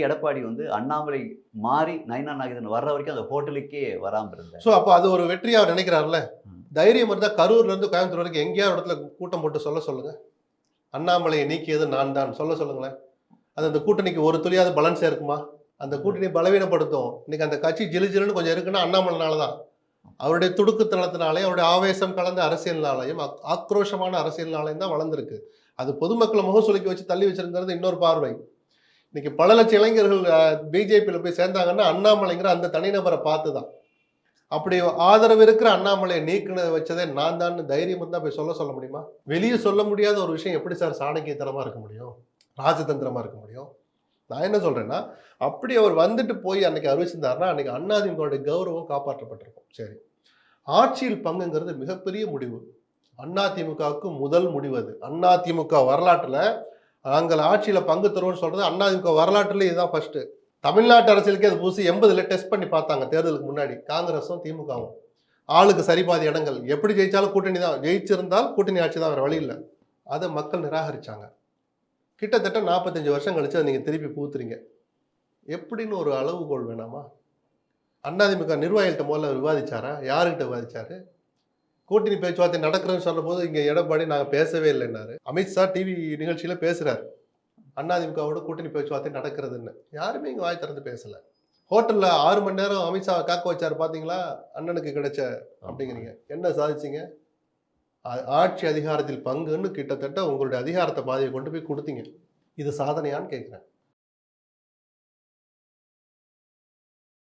எடப்பாடி வந்து அண்ணாமலை மாறி நயனா நாகேந்திரன் வர்ற வரைக்கும் அந்த ஹோட்டலுக்கே வராம இருந்தார். ஸோ அப்போ அது ஒரு வெற்றி அவர் நினைக்கிறாருல்ல? ம். தைரியம் இருந்தால் கரூர்ல இருந்து கோயம்புத்தூர் வரைக்கும் எங்கேயாவது இடத்துல கூட்டம் போட்டு சொல்ல சொல்லுங்க. அண்ணாமலையை நீக்கியது நான் தான். சொல்ல சொல்லுங்களேன். அது அந்த கூட்டணிக்கு ஒரு துளியாவது பலன் சேர்க்குமா அந்த கூட்டணி பலவீனப்படுத்தும். இன்னைக்கு அந்த கட்சி ஜிலு ஜிலுன்னு கொஞ்சம் இருக்குன்னா அண்ணாமலைனால தான். அவருடைய துடுக்குத்தனத்தினாலே அவருடைய ஆவேசம் கலந்த அரசியல்னாலையும் ஆக்- ஆக்ரோஷமான அரசியல்னாலையும் தான் வளர்ந்துருக்கு. அது பொதுமக்களை முகம் சுலுக்கி வச்சு தள்ளி வச்சிருக்கிறது இன்னொரு பார்வை. இன்னைக்கு பல லட்சம் இளைஞர்கள் பிஜேபியில் போய் சேர்ந்தாங்கன்னா அண்ணாமலைங்கிற அந்த தனிநபரை பார்த்து தான் அப்படி ஆதரவு இருக்கிற அண்ணாமலையை நீக்கின வச்சதே நான் தான் தைரியம் தான் போய் சொல்ல சொல்ல முடியுமா? வெளியே சொல்ல முடியாத ஒரு விஷயம் எப்படி சார் சாணக்கியத்தனமாக இருக்க முடியும்? ராஜதந்திரமாக இருக்க முடியும்? நான் என்ன சொல்கிறேன்னா அப்படி அவர் வந்துட்டு போய் அன்னைக்கு அறிவிச்சிருந்தாருன்னா அன்னைக்கு அண்ணாதிமுகவுடைய கௌரவம் காப்பாற்றப்பட்டிருக்கும். சரி. ஆட்சியில் பங்குங்கிறது மிகப்பெரிய முடிவு. அதிமுகவுக்கு முதல் முடிவு அது. அதிமுக வரலாற்றில் நாங்கள் ஆட்சியில் பங்கு தருவோம்னு சொல்கிறது அண்ணாதிமுக வரலாற்றுலேயே இதுதான் ஃபஸ்ட்டு தமிழ்நாட்டு அரசியலுக்கே அது புதுசு. எண்பதுல டெஸ்ட் பண்ணி பார்த்தாங்க தேர்தலுக்கு முன்னாடி. காங்கிரஸும் திமுகவும். ஆளுக்கு சரிபாதி இடங்கள். எப்படி ஜெயித்தாலும் கூட்டணி தான். ஜெயிச்சிருந்தால் கூட்டணி ஆட்சி தான். வேறு வழி இல்லை. அதை மக்கள் நிராகரித்தாங்க கிட்டத்தட்ட நாற்பத்தஞ்சு வருஷம் கழிச்சு அதை நீங்கள் திருப்பி பூத்துறீங்க எப்படின்னு ஒரு அளவுகோல் வேணாமா? அண்ணாதிமுக நிர்வாகிகள்கிட்ட முதல்ல விவாதிச்சாரா? யாருக்கிட்ட விவாதிச்சாரு? கூட்டணி பேச்சுவார்த்தை நடக்கிறதுன்னு சொல்லும்போது இங்கே எடப்பாடி நாங்கள் பேசவே இல்லைன்னாரு. அமித்ஷா டிவி நிகழ்ச்சியில் பேசுகிறார் அதிமுகவோட கூட்டணி பேச்சுவார்த்தை நடக்கிறதுன்னு. யாருமே இங்கே வாய் திறந்து பேசலை. ஹோட்டலில் ஆறு மணி நேரம் அமித்ஷா காக்க வச்சார் பார்த்தீங்களா அண்ணனுக்கு கிடைச்ச அப்படிங்கிறீங்க. என்ன சாதிச்சிங்க? ஆட்சி அதிகாரத்தில் பங்குன்னு கிட்டத்தட்ட உங்களுடைய அதிகாரத்தை பாதியை கொண்டு போய் கொடுத்தீங்க. இது சாதனையான்னு கேட்குறேன்